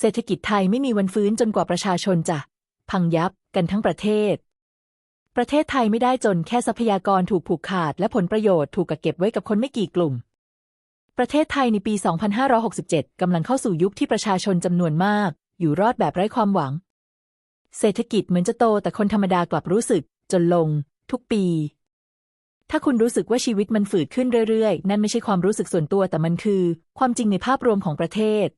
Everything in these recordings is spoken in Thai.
เศรษฐกิจไทยไม่มีวันฟื้นจนกว่าประชาชนจะ พังยับกันทั้งประเทศ ประเทศไทยไม่ได้จนแค่ทรัพยากรถูกผูกขาด และผลประโยชน์ถูกกักเก็บไว้กับคนไม่กี่กลุ่ม ประเทศไทยในปี 2567 กำลังเข้าสู่ยุคที่ประชาชนจำนวนมาก อยู่รอดแบบไร้ความหวัง เศรษฐกิจเหมือนจะโตแต่คนธรรมดากลับรู้สึก จนลง ทุกปี ถ้าคุณรู้สึกว่าชีวิตมันฝืดขึ้นเรื่อยๆ นั่นไม่ใช่ความรู้สึกส่วนตัวแต่มันคือ ความจริงในภาพรวมของประเทศ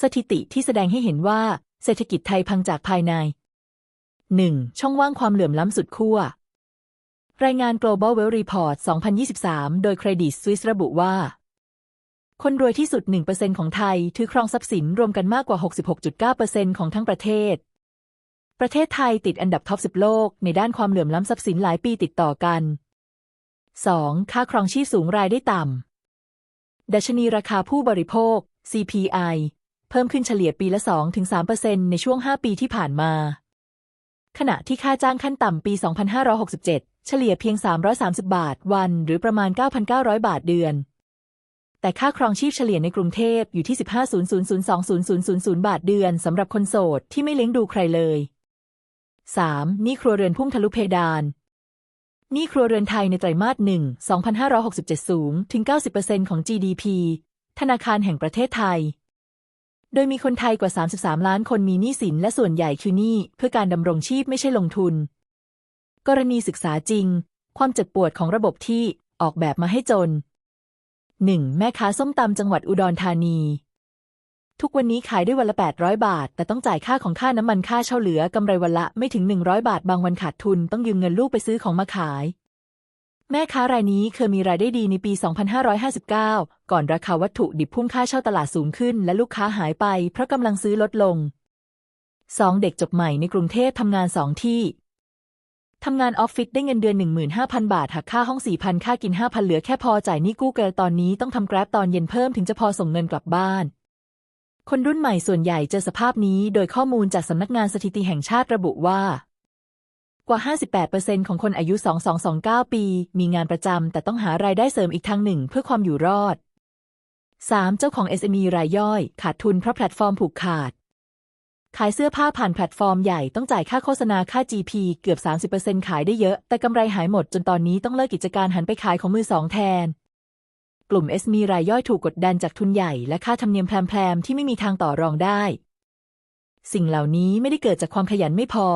สถิติที่แสดงให้เห็นว่าเศรษฐกิจไทยพังจากภายใน 1. ช่องว่างความเหลื่อมล้ำสุดขั้ว รายงาน Global Wealth Report 2023 โดย Credit Suisse ระบุว่า คนรวยที่สุด 1%ของไทย ถือครองทรัพย์สินรวมกันมากกว่า 66.9%ของทั้งประเทศ ประเทศไทยติดอันดับท็อป 10 โลก ในด้านความเหลื่อมล้ำทรัพย์สินหลายปีติดต่อกัน 2. ค่าครองชีพสูงรายได้ต่ำดัชนีราคาผู้บริโภค CPI เพิ่มขึ้นเฉลี่ยปีละ 2-3%ในช่วง 5 ปีที่ผ่านมา ขณะที่ค่าจ้างขั้นต่ำปี 2567 เฉลี่ยเพียง 330 บาทวัน หรือประมาณ 9,900 บาทเดือน แต่ค่าครองชีพเฉลี่ยในกรุงเทพอยู่ที่ 15,000-20,000 บาทเดือนสำหรับคนโสดที่ไม่เลี้ยงดูใครเลย 3. นี้ครัวเรือนพุ่งทะลุเพดานนี้ครัวเรือนไทยในไตรมาสหนึ่ง2567 สูง ถึง 90%ของ GDP ธนาคารแห่งประเทศไทย โดยมีคนไทยกว่า 33 ล้านคนมีหนี้สินและส่วนใหญ่คือหนี้เพื่อการดำรงชีพไม่ใช่ลงทุน กรณีศึกษาจริง ความเจ็บปวดของระบบที่ออกแบบมาให้จน 1. แม่ค้าส้มตำจังหวัดอุดรธานี ทุกวันนี้ขายได้วันละ 800 บาท แต่ต้องจ่ายค่าของค่าน้ำมันค่าเช่าเหลือกำไรวันละไม่ถึง 100 บาท บางวันขาดทุน ต้องยืมเงินลูกไปซื้อของมาขาย แม่ค้ารายนี้เคยมีรายได้ดีในปี 2559 ก่อนราคาวัตถุดิบพุ่งค่าเช่าตลาดสูงขึ้นและลูกค้าหายไปเพราะกำลังซื้อลดลง 2. เด็กจบใหม่ในกรุงเทพทำงานสองที่ทำงานออฟฟิศได้เงินเดือน 15,000 บาทหักค่าห้อง 4,000 ค่ากิน 5,000 เหลือแค่พอจ่ายหนี้กู้เกินตอนนี้ต้องทำแกร็บตอนเย็นเพิ่มถึงจะพอส่งเงินกลับบ้าน คนรุ่นใหม่ส่วนใหญ่เจอสภาพนี้ โดยข้อมูลจากสำนักงานสถิติแห่งชาติระบุว่า กว่า 58%ของคนอายุ 2229 ปี มีงานประจำ แต่ต้องหารายได้เสริมอีกทางหนึ่งเพื่อความอยู่รอด 3. เจ้าของ SME รายย่อย ขาดทุนเพราะแพลตฟอร์มผูกขาด ขายเสื้อผ้าผ่านแพลตฟอร์มใหญ่ต้องจ่ายค่าโฆษณาค่า GP เกือบ 30%ขายได้เยอะ แต่กำไรหายหมดจนตอนนี้ต้องเลิกกิจการหันไปขายของมือสองแทน กลุ่ม SME รายย่อยถูกกดดันจากทุนใหญ่และค่าธรรมเนียมแพรมๆที่ไม่มีทางต่อรองได้ สิ่งเหล่านี้ไม่ได้เกิดจากความขยันไม่พอ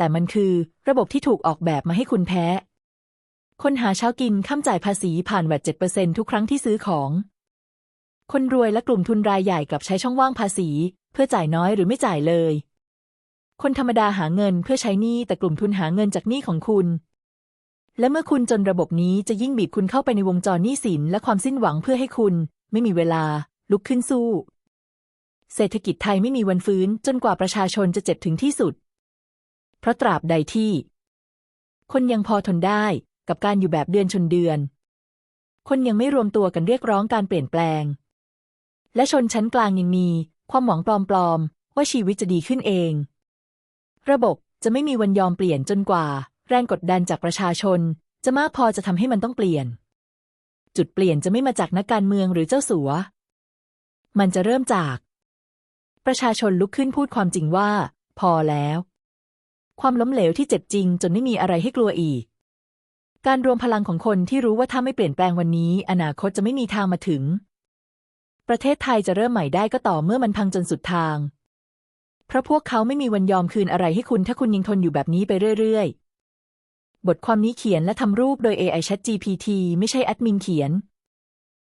แต่มันคือระบบที่ถูกออกแบบมาให้คุณแพ้ คนหาเช้ากินข้ามจ่ายภาษีผ่านแวด7%ทุกครั้งที่ซื้อของ คนรวยและกลุ่มทุนรายใหญ่กลับใช้ช่องว่างภาษี เพื่อจ่ายน้อยหรือไม่จ่ายเลย คนธรรมดาหาเงินเพื่อใช้หนี้แต่กลุ่มทุนหาเงินจากหนี้ของคุณ และเมื่อคุณจนระบบนี้จะยิ่งบีบคุณเข้าไปในวงจรหนี้สินและความสิ้นหวังเพื่อให้คุณ ไม่มีเวลา ลุกขึ้นสู้ เศรษฐกิจไทยไม่มีวันฟื้นจนกว่าประชาชนจะเจ็บถึงที่สุด เพราะตราบใดที่ คนยังพอทนได้กับการอยู่แบบเดือนชนเดือน คนยังไม่รวมตัวกันเรียกร้องการเปลี่ยนแปลง และชนชั้นกลางยังมีความหวังปลอมๆ ว่าชีวิตจะดีขึ้นเอง ระบบจะไม่มีวันยอมเปลี่ยนจนกว่า แรงกดดันจากประชาชน จะมากพอจะทำให้มันต้องเปลี่ยน จุดเปลี่ยนจะไม่มาจากนักการเมืองหรือเจ้าสัว มันจะเริ่มจาก ประชาชนลุกขึ้นพูดความจริงว่า พอแล้ว ความล้มเหลวที่เจ็บจริง จนไม่มีอะไรให้กลัวอีก การรวมพลังของคนที่รู้ว่าถ้าไม่เปลี่ยนแปลงวันนี้ อนาคตจะไม่มีทางมาถึง ประเทศไทยจะเริ่มใหม่ได้ก็ต่อเมื่อมันพังจนสุดทาง เพราะพวกเขาไม่มีวันยอมคืนอะไรให้คุณถ้าคุณยังทนอยู่แบบนี้ไปเรื่อยๆ บทความนี้เขียนและทำรูปโดย AI Chat GPT ไม่ใช่แอดมินเขียน